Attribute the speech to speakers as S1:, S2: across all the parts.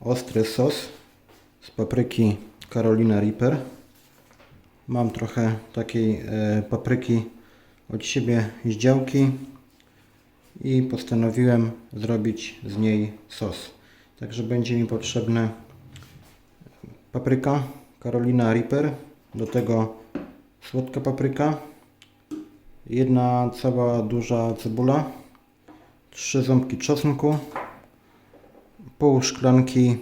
S1: ostry sos z papryki Carolina Reaper. Mam trochę takiej e, papryki od siebie z działki i postanowiłem zrobić z niej sos. Także będzie mi potrzebne papryka Carolina Reaper, do tego słodka papryka, jedna cała duża cebula, trzy ząbki czosnku, pół szklanki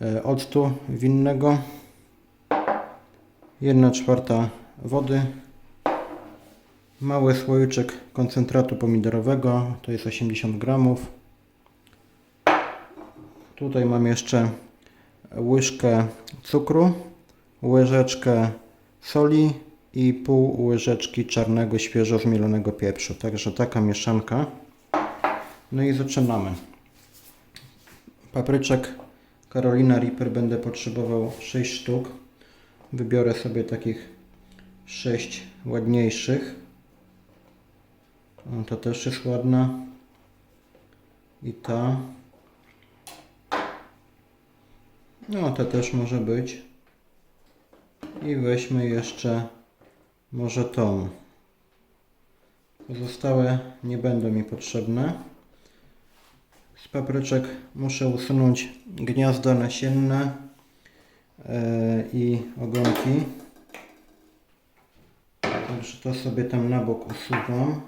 S1: e, octu winnego, jedna czwarta wody, mały słoiczek koncentratu pomidorowego, to jest 80 gramów. Tutaj mam jeszcze łyżkę cukru, łyżeczkę soli i pół łyżeczki czarnego świeżo zmielonego pieprzu. Także taka mieszanka. No i zaczynamy. Papryczek Carolina Reaper będę potrzebował 6 sztuk. Wybiorę sobie takich 6 ładniejszych. O, ta też jest ładna. I ta. No, ta też może być. I weźmy jeszcze może tą. Pozostałe nie będą mi potrzebne. Z papryczek muszę usunąć gniazda nasienne e, i ogonki. Także to sobie tam na bok usuwam.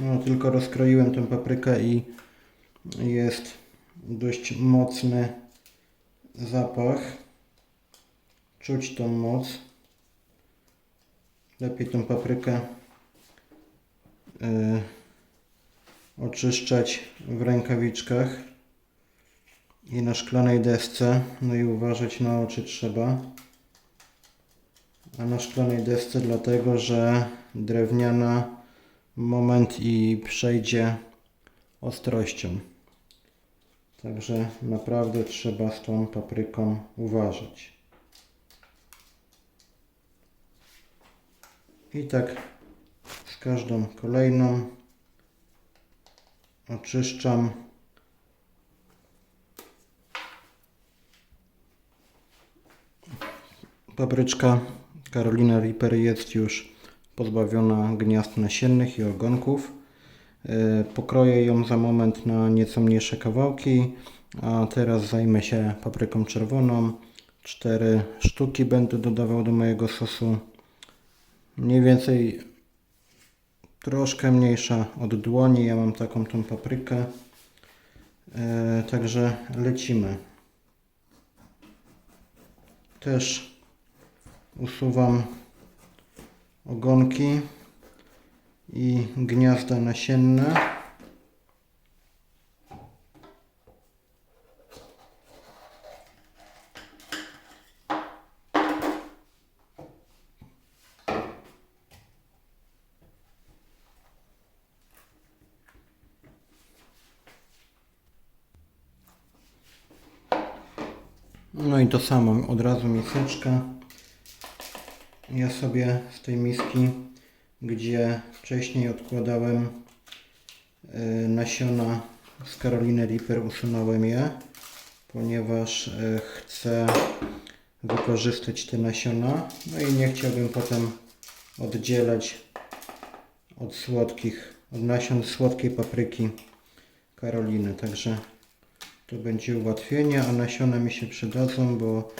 S1: No, tylko rozkroiłem tę paprykę i jest dość mocny zapach. Czuć tą moc. Lepiej tą paprykę y, oczyszczać w rękawiczkach i na szklanej desce. No i uważać na oczy trzeba. A na szklanej desce dlatego, że drewniana moment i przejdzie ostrością. Także naprawdę trzeba z tą papryką uważać. I tak z każdą kolejną oczyszczam. Papryczka Carolina Reaper jest już pozbawiona gniazd nasiennych i ogonków. E, Pokroję ją za moment na nieco mniejsze kawałki, a teraz zajmę się papryką czerwoną. Cztery sztuki będę dodawał do mojego sosu. Mniej więcej troszkę mniejsza od dłoni. Ja mam taką tą paprykę. E, Także lecimy. Też usuwam ogonki i gniazda nasienne. No i to samo, od razu miseczka. Ja sobie z tej miski, gdzie wcześniej odkładałem y, nasiona z Caroliny Reaper, usunąłem je, ponieważ y, chcę wykorzystać te nasiona. No i nie chciałbym potem oddzielać od słodkich, od nasion słodkiej papryki Karoliny. Także to będzie ułatwienie, a nasiona mi się przydadzą, bo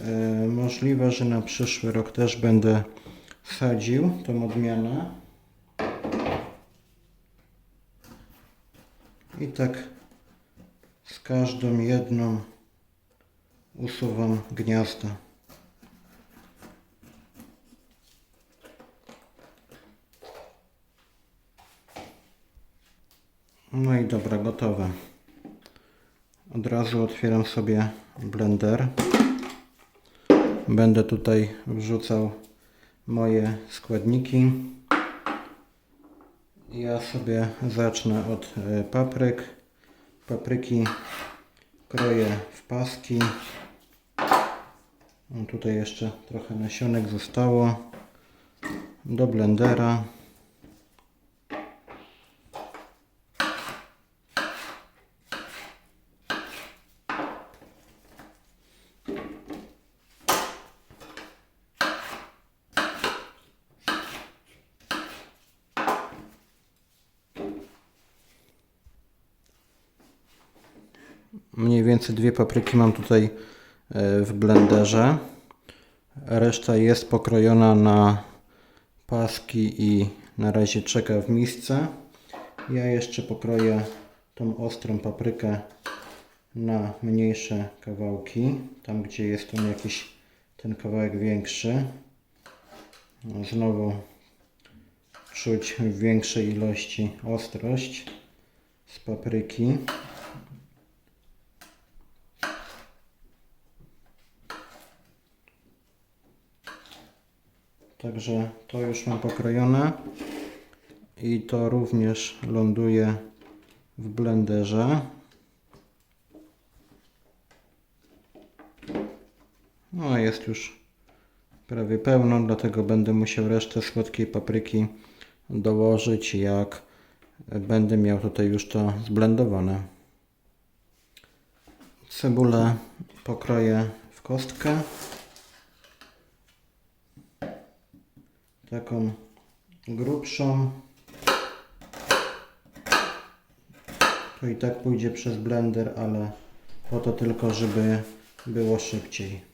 S1: E, Możliwe, że na przyszły rok też będę sadził tą odmianę. I tak z każdą jedną usuwam gniazda. No i dobra, gotowe. Od razu otwieram sobie blender. Będę tutaj wrzucał moje składniki. Ja sobie zacznę od e, papryk. Papryki kroję w paski. Tutaj jeszcze trochę nasionek zostało. Do blendera. Mniej więcej dwie papryki mam tutaj e, w blenderze. Reszta jest pokrojona na paski i na razie czeka w misce. Ja jeszcze pokroję tą ostrą paprykę na mniejsze kawałki. Tam gdzie jest on jakiś ten kawałek większy. No, Znowu czuć w większej ilości ostrość z papryki. Także to już mam pokrojone i to również ląduje w blenderze. No jest już prawie pełno, dlatego będę musiał resztę słodkiej papryki dołożyć jak będę miał tutaj już to zblendowane. Cebulę pokroję w kostkę. Taką grubszą. To i tak pójdzie przez blender, ale po to tylko, żeby było szybciej.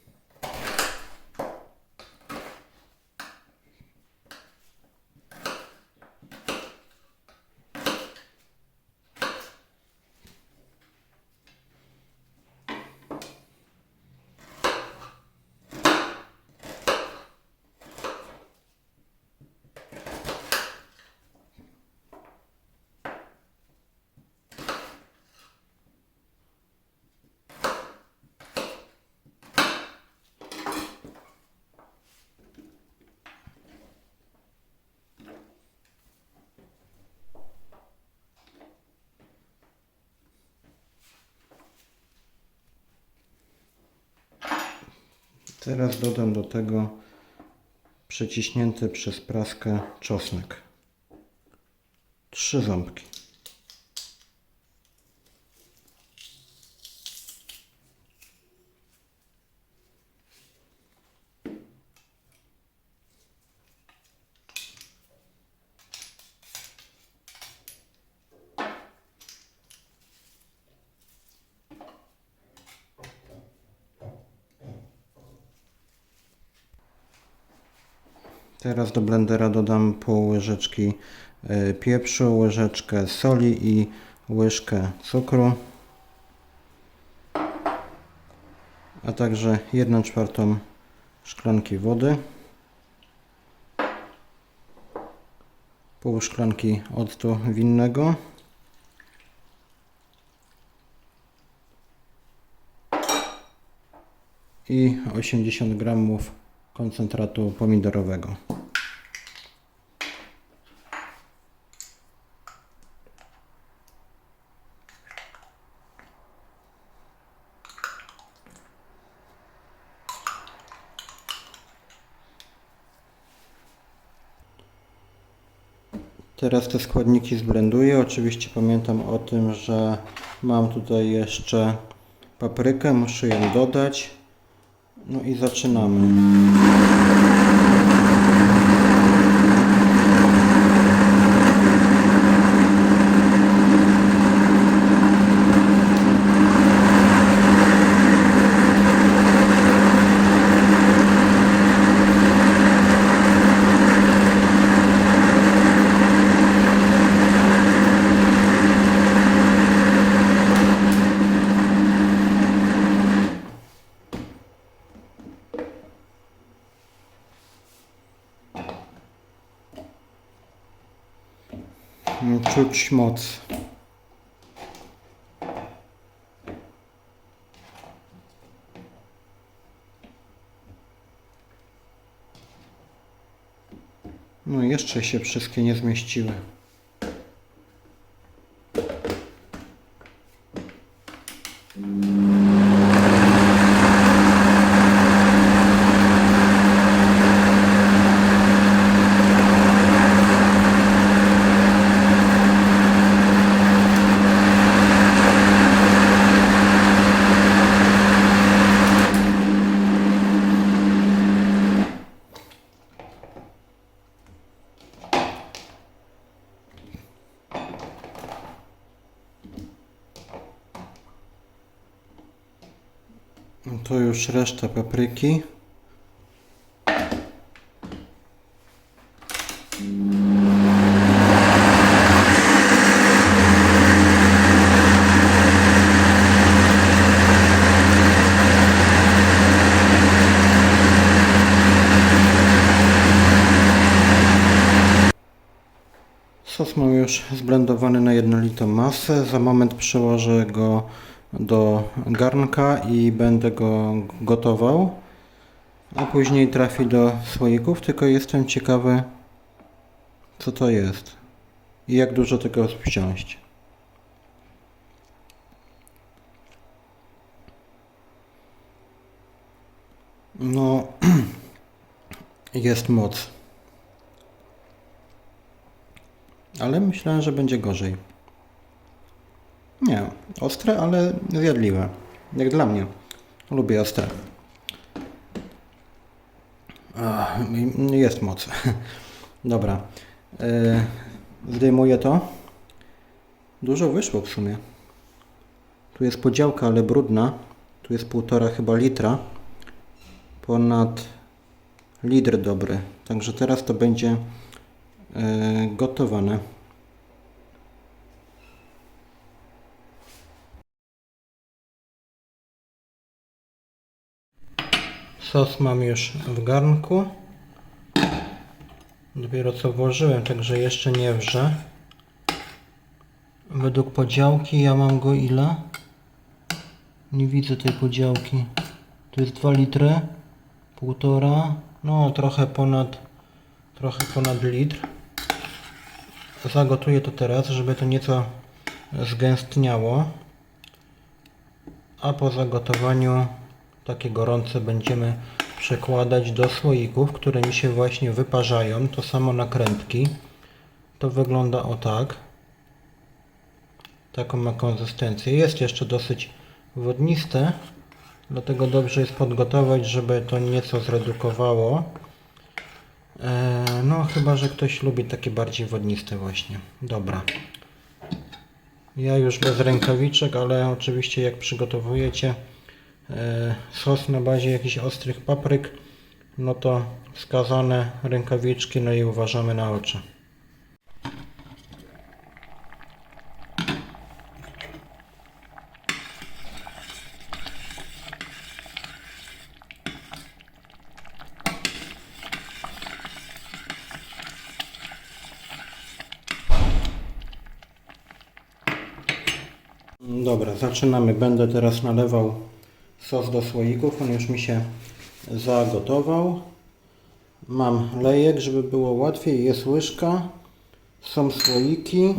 S1: Teraz dodam do tego przeciśnięty przez praskę czosnek. Trzy ząbki. Teraz do blendera dodam pół łyżeczki e, pieprzu, łyżeczkę soli i łyżkę cukru, a także 1 czwartą szklanki wody, pół szklanki octu winnego, i 80 gramów koncentratu pomidorowego. Teraz te składniki zblenduję. Oczywiście pamiętam o tym, że mam tutaj jeszcze paprykę, muszę ją dodać. No i zaczynamy. Moc. No jeszcze się wszystkie nie zmieściły. To już reszta papryki. Sos mam już zblendowany na jednolitą masę. Za moment przełożę go do garnka i będę go gotował. A później trafi do słoików, tylko jestem ciekawy co to jest i jak dużo tego wziąć. No, jest moc. Ale myślałem, że będzie gorzej. Nie, ostre, ale zjadliwe. Jak dla mnie. Lubię ostre. Jest moc. Dobra. Yy, zdejmuję to. Dużo wyszło w sumie. Tu jest podziałka, ale brudna. Tu jest półtora chyba litra. Ponad litr dobry. Także teraz to będzie yy, gotowane. Sos mam już w garnku. Dopiero co włożyłem, także jeszcze nie wrze. Według podziałki ja mam go ile? Nie widzę tej podziałki. To jest 2 litry, półtora, no trochę ponad, trochę ponad litr. Zagotuję to teraz, żeby to nieco zgęstniało. A po zagotowaniu takie gorące będziemy przekładać do słoików, które mi się właśnie wyparzają. To samo nakrętki. To wygląda o tak. Taką ma konsystencję. Jest jeszcze dosyć wodniste, dlatego dobrze jest podgotować, żeby to nieco zredukowało. Eee, no chyba, że ktoś lubi takie bardziej wodniste właśnie. Dobra. Ja już bez rękawiczek, ale oczywiście jak przygotowujecie e, sos na bazie jakichś ostrych papryk, no to wskazane rękawiczki, no i uważamy na oczy. Dobra, zaczynamy. Będę teraz nalewał sos do słoików. On już mi się zagotował. Mam lejek, żeby było łatwiej. Jest łyżka. Są słoiki.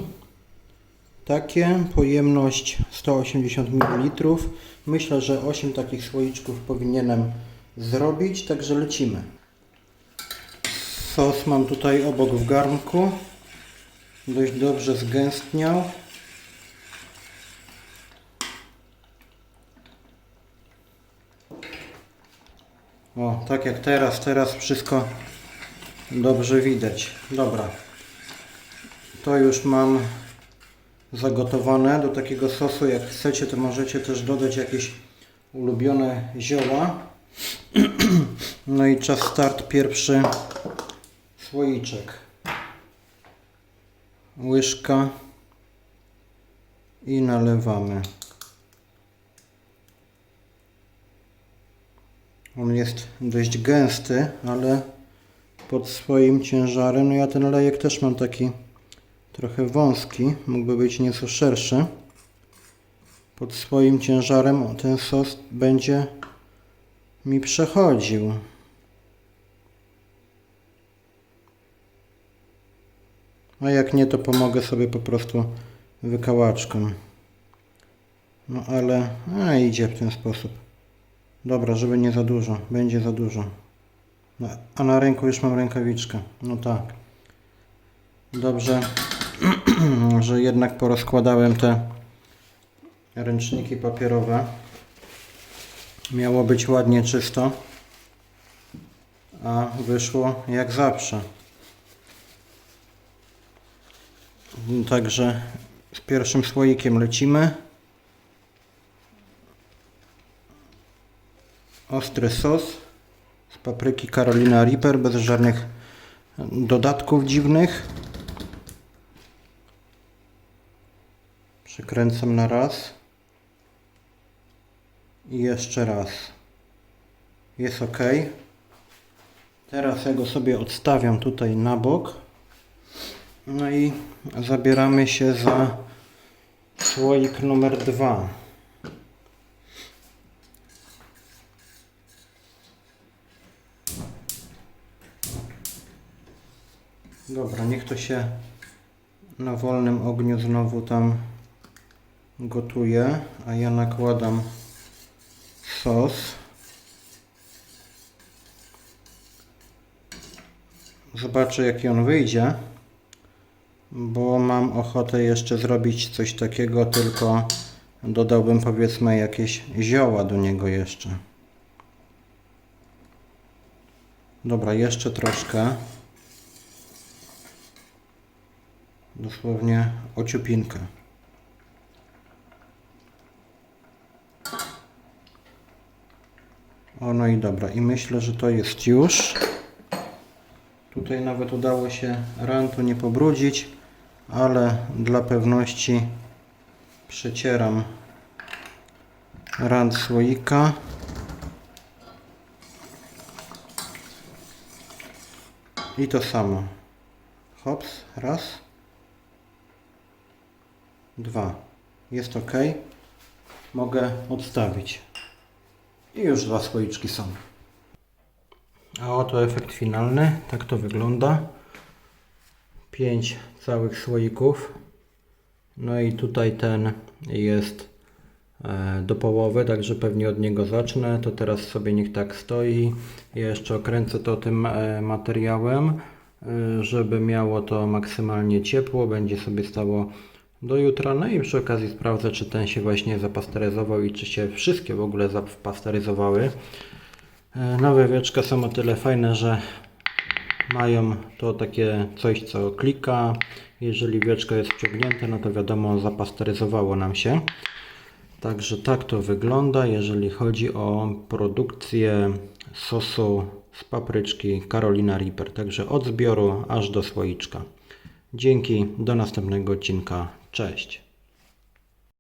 S1: Takie. Pojemność 180 ml. Myślę, że 8 takich słoiczków powinienem zrobić. Także lecimy. Sos mam tutaj obok w garnku. Dość dobrze zgęstniał. O, tak jak teraz, teraz wszystko dobrze widać. Dobra. To już mam zagotowane do takiego sosu. Jak chcecie, to możecie też dodać jakieś ulubione zioła. No i czas start pierwszy słoiczek. Łyżka i nalewamy. On jest dość gęsty, ale pod swoim ciężarem, no ja ten lejek też mam taki trochę wąski, mógłby być nieco szerszy. Pod swoim ciężarem ten sos będzie mi przechodził. A jak nie, to pomogę sobie po prostu wykałaczką. No ale, a idzie w ten sposób. Dobra, żeby nie za dużo. Będzie za dużo. No, a na ręku już mam rękawiczkę. No tak. Dobrze, że jednak porozkładałem te ręczniki papierowe. Miało być ładnie czysto. A wyszło jak zawsze. Także z pierwszym słoikiem lecimy. Ostry sos z papryki Carolina Reaper bez żadnych dodatków dziwnych. Przykręcam na raz. I jeszcze raz. Jest ok. Teraz ja go sobie odstawiam tutaj na bok. No i zabieramy się za słoik numer dwa. Dobra, niech to się na wolnym ogniu znowu tam gotuje, a ja nakładam sos. Zobaczę jaki on wyjdzie, bo mam ochotę jeszcze zrobić coś takiego, tylko dodałbym powiedzmy jakieś zioła do niego jeszcze. Dobra, jeszcze troszkę. Dosłownie ociupinkę. O, no i dobra. I myślę, że to jest już. Tutaj nawet udało się rantu nie pobrudzić, ale dla pewności przecieram rant słoika. I to samo. Hops, raz. Dwa. Jest ok. Mogę odstawić. I już dwa słoiczki są. A oto efekt finalny. Tak to wygląda. Pięć całych słoików. No i tutaj ten jest e, do połowy, także pewnie od niego zacznę. To teraz sobie niech tak stoi. Ja jeszcze okręcę to tym e, materiałem, e, żeby miało to maksymalnie ciepło. Będzie sobie stało do jutra. No i przy okazji sprawdzę, czy ten się właśnie zapasteryzował i czy się wszystkie w ogóle zapasteryzowały. Nowe wieczka są o tyle fajne, że mają to takie coś, co klika. Jeżeli wieczko jest wciągnięte, no to wiadomo, zapasteryzowało nam się. Także tak to wygląda, jeżeli chodzi o produkcję sosu z papryczki Carolina Reaper. Także od zbioru aż do słoiczka. Dzięki, do następnego odcinka. Cześć.